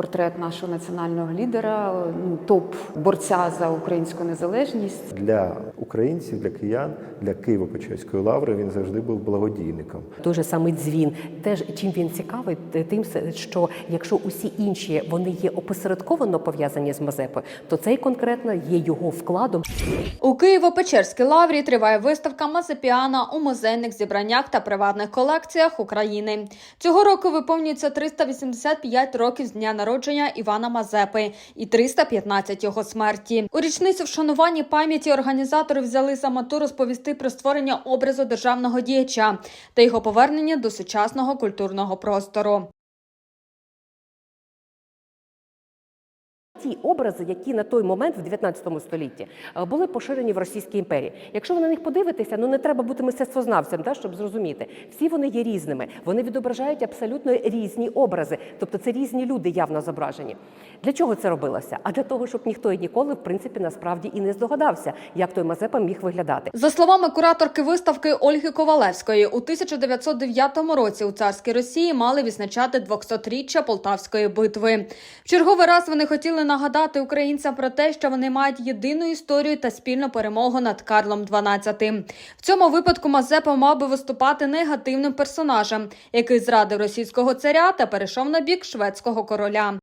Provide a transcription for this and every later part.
портрет нашого національного лідера, ну, топ борця за українську незалежність. Для українців, для киян, для Києво-Печерської лаври він завжди був благодійником. Той же самий дзвін, теж чим він цікавий, тим, що якщо усі інші вони є опосередковано пов'язані з Мазепою, то цей конкретно є його вкладом. У Києво-Печерській лаврі триває виставка Мазепіана у музейних зібраннях та приватних колекціях України. Цього року виповнюється 385 років з дня народження Івана Мазепи і 315 його смерті. У річницю вшанування пам'яті організатори взяли за мету розповісти про створення образу державного діяча та його повернення до сучасного культурного простору. Ті образи, які на той момент в 19 столітті е, були поширені в Російській імперії. Якщо ви на них подивитеся, ну не треба бути мистецтвознавцем, да, щоб зрозуміти. Всі вони є різними. Вони відображають абсолютно різні образи, тобто це різні люди явно зображені. Для чого це робилося? А для того, щоб ніхто і ніколи, в принципі, насправді і не здогадався, як той Мазепа міг виглядати. За словами кураторки виставки Ольги Ковалевської, у 1909 році у царській Росії мали відзначати 200-річчя Полтавської битви. В черговий раз вони хотіли нагадати українцям про те, що вони мають єдину історію та спільну перемогу над Карлом XII. В цьому випадку Мазепа мав би виступати негативним персонажем, який зрадив російського царя та перейшов на бік шведського короля.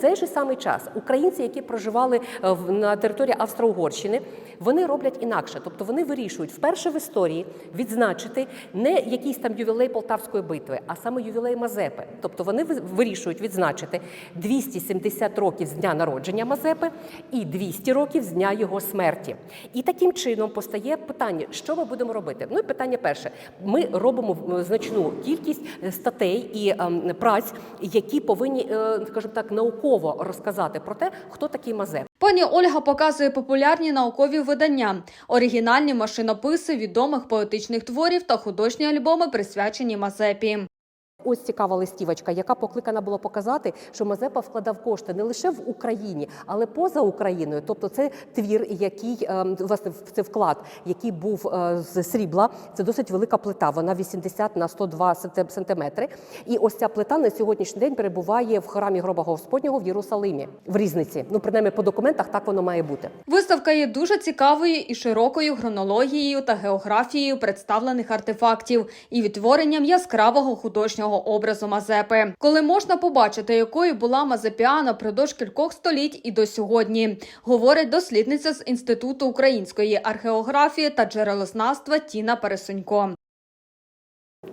Цей же самий час українці, які проживали е, на території Австро-Угорщини, вони роблять інакше. Тобто вони вирішують вперше в історії відзначити не якийсь там ювілей Полтавської битви, а саме ювілей Мазепи. Тобто вони ви- вирішують відзначити 270 років з дня народження Мазепи і 200 років з дня його смерті. І таким чином постає питання, що ми будемо робити. Ну і питання перше: ми робимо е, значну кількість е, статей і ем, праць, які повинні, скажімо так, науково розказати про те, хто такий Мазеп. Пані Ольга показує популярні наукові видання, оригінальні машинописи відомих поетичних творів та художні альбоми, присвячені Мазепі. Ось цікава листівочка, яка покликана була показати, що Мазепа вкладав кошти не лише в Україні, але поза Україною. Тобто, це твір, який ем, власне це вклад, який був е, з срібла. Це досить велика плита. Вона 80 на 102 сантим- сантиметри. І ось ця плита на сьогоднішній день перебуває в храмі гроба Господнього в Єрусалимі в різниці. Ну принаймні по документах так воно має бути. Виставка є дуже цікавою і широкою хронологією та географією представлених артефактів і відтворенням яскравого художнього образу Мазепи, коли можна побачити, якою була Мазепіана впродовж кількох століть і до сьогодні, говорить дослідниця з інституту української археографії та джерелознавства Тіна Пересунько.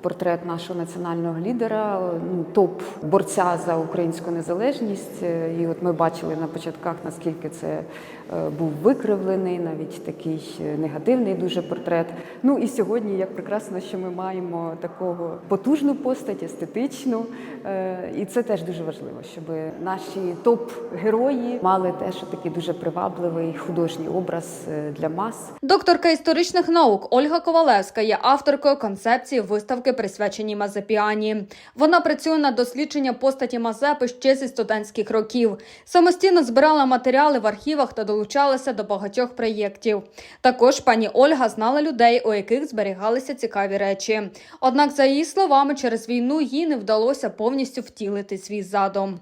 Портрет нашого національного лідера, ну, топ борця за українську незалежність. Е, І от ми бачили на початках, наскільки це е, був викривлений, навіть такий е, негативний дуже портрет. Ну і сьогодні, як прекрасно, що ми маємо такого потужну постать, естетичну. І це теж дуже важливо, щоб наші топ-герої мали теж такий дуже привабливий художній образ для мас. Докторка історичних наук Ольга Ковалевська є авторкою концепції виставки, присвяченій Мазепіані. Вона працює на дослідження постаті Мазепи ще зі студентських років. Самостійно збирала матеріали в архівах та долучалася до багатьох проєктів. Також пані Ольга знала людей, у яких зберігалися цікаві речі. Однак, за її словами, через війну їй не вдалося повністю втілити свій задум.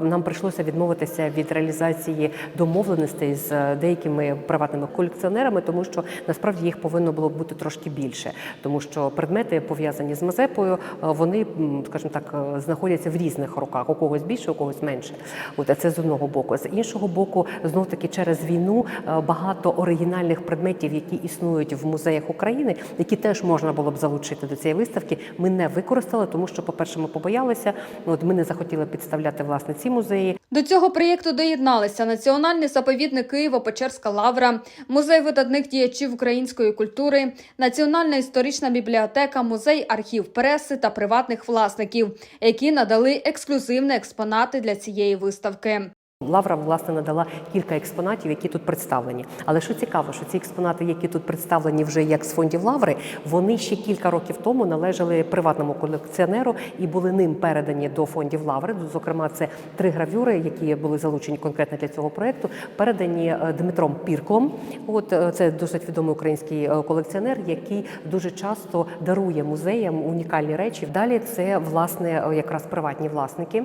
Нам прийшлося відмовитися від реалізації домовленостей з е, деякими приватними колекціонерами, тому що насправді їх повинно було бути трошки більше, тому що предмети пов'язані з Мазепою, е, вони, скажімо так, е, знаходяться в різних руках, у когось більше, у когось менше. От це з одного боку. З іншого боку, знов таки через війну багато оригінальних предметів, які існують в музеях України, які теж можна було б залучити до цієї виставки, ми не використали, тому що, по-перше, ми побоялися. От ми не захотіли підставляти власне ці музеї. До цього проєкту доєдналися Національний заповідник Києво-Печерська лавра, музей видатних діячів української культури, Національна історична бібліотека, музей архів преси та приватних власників, які надали ексклюзивні експонати для цієї виставки. Лавра власне надала кілька експонатів, які тут представлені. Але що цікаво, що ці експонати, які тут представлені вже як з фондів Лаври, вони ще кілька років тому належали приватному колекціонеру і були ним передані до фондів Лаври. Зокрема, це три гравюри, які були залучені конкретно для цього проекту, передані е, Дмитром Пірклом. От е, це досить відомий український е, колекціонер, який дуже часто дарує музеям унікальні речі. Далі це власне якраз приватні власники,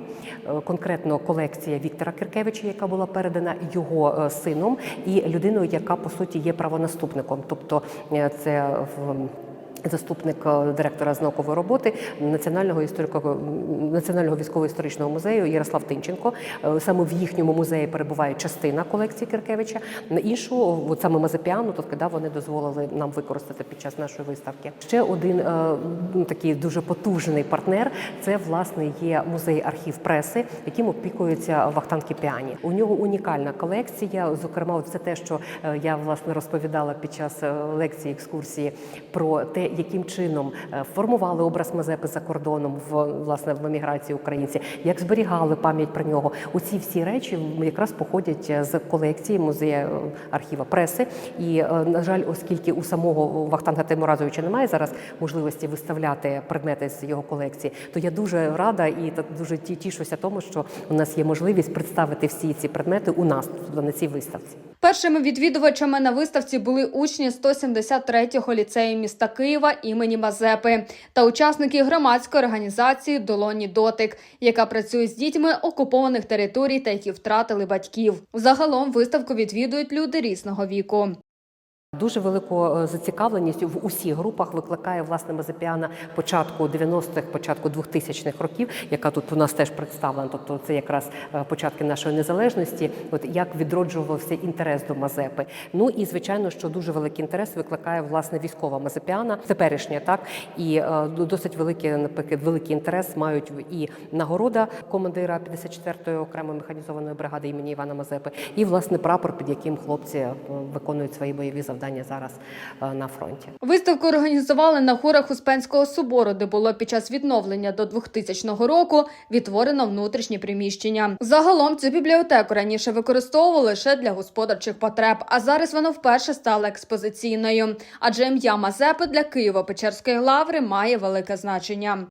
конкретно колекція Віктора Киркевича, яка була передана його е, сином, і людиною, яка по суті є правонаступником. Тобто е, це в Заступник е, директора з наукової роботи Національного історико Національного військово-історичного музею Ярослав Тинченко. Е, Саме в їхньому музеї перебуває частина колекції Киркевича. На іншу, от саме Мазепіану, то да, вони дозволили нам використати під час нашої виставки. Ще один е, такий дуже потужний партнер це власне є музей архів преси, яким опікується Вахтан Кіпіані. У нього унікальна колекція. Зокрема, це те, що я власне розповідала під час лекції екскурсії про те, яким чином е, формували образ Мазепи за кордоном в власне в еміграції українці, як зберігали пам'ять про нього. Оці всі речі якраз походять е, з колекції музею е, архіва преси. І на жаль, оскільки у самого Вахтанга Тимуразовича немає зараз можливості виставляти предмети з його колекції, то я дуже рада і дуже ті- тішуся тому, що у нас є можливість представити всі ці предмети у нас на цій виставці. Першими відвідувачами на виставці були учні 173-го ліцею міста Києва імені Мазепи та учасники громадської організації Долоні Дотик, яка працює з дітьми окупованих територій та які втратили батьків. Загалом виставку відвідують люди різного віку. Дуже велику е, зацікавленість в усіх групах викликає власне Мазепіана початку 90-х, початку 2000-х років, яка тут у нас теж представлена. Тобто це якраз е, початки нашої незалежності. От як відроджувався інтерес до Мазепи. Ну і звичайно, що дуже великий інтерес викликає власне військова Мазепіана, теперішня, так і е, досить великий, наприклад, великий інтерес мають і нагорода командира 54-ї окремої механізованої бригади імені Івана Мазепи, і власне прапор, під яким хлопці виконують свої бойові завдання зараз е, на фронті. Виставку організували на хорах Успенського собору, де було під час відновлення до 2000 року відтворено внутрішні приміщення. Загалом цю бібліотеку раніше використовували лише для господарчих потреб, а зараз вона вперше стала експозиційною. Адже ім'я Мазепи для Києво-Печерської лаври має велике значення.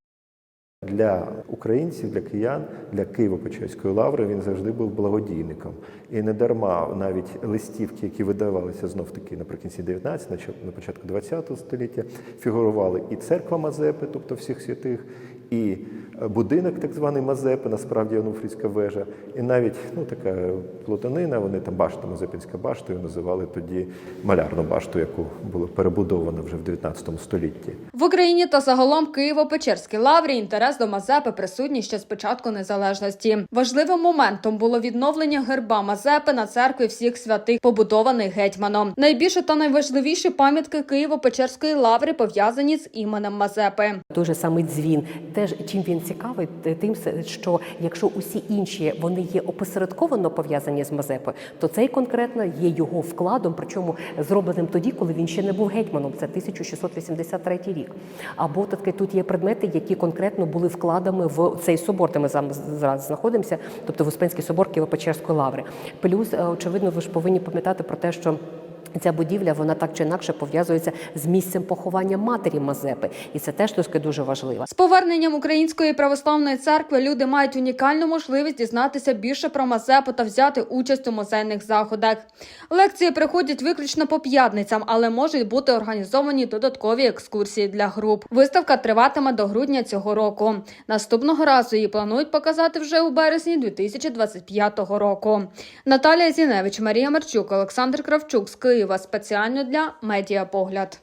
Для українців, для киян, для Києво-Печерської лаври він завжди був благодійником. І не дарма навіть листівки, які видавалися знов таки наприкінці 19 на початку 20 століття, фігурували і церква Мазепи, тобто всіх святих, і будинок, так званий Мазепи, насправді Онуфрійська вежа, і навіть ну така плутанина, вони там башта, Мазепинська башта, її називали тоді малярну башту, яку було перебудовано вже в 19 столітті. В Україні та загалом Києво-Печерській лаврі інтерес до Мазепи присутній ще з початку незалежності. Важливим моментом було відновлення герба Мазепи на церкві всіх святих, побудований гетьманом. Найбільше та найважливіші пам'ятки Києво-Печерської лаври пов'язані з іменем Мазепи. Той же самий дзвін, теж чим він цікавий, тим, що якщо усі інші вони є опосередковано пов'язані з Мазепою, то цей конкретно є його вкладом, причому зробленим тоді, коли він ще не був гетьманом. Це 1683 рік. Або таки тут є предмети, які конкретно були вкладами в цей собор, де ми зараз знаходимося, тобто в Успенський собор Києво-Печерської лаври. Плюс, е, очевидно, ви ж повинні пам'ятати про те, що. Ця будівля вона так чи інакше пов'язується з місцем поховання матері Мазепи, і це теж таки дуже важливо. З поверненням Української православної церкви люди мають унікальну можливість дізнатися більше про Мазепу та взяти участь у музейних заходах. Лекції приходять виключно по п'ятницям, але можуть бути організовані додаткові екскурсії для груп. Виставка триватиме до грудня цього року. Наступного разу її планують показати вже у березні 2025 року. Наталія Зіневич, Марія Марчук, Олександр Кравчук з Києва спеціально для Медіапогляд.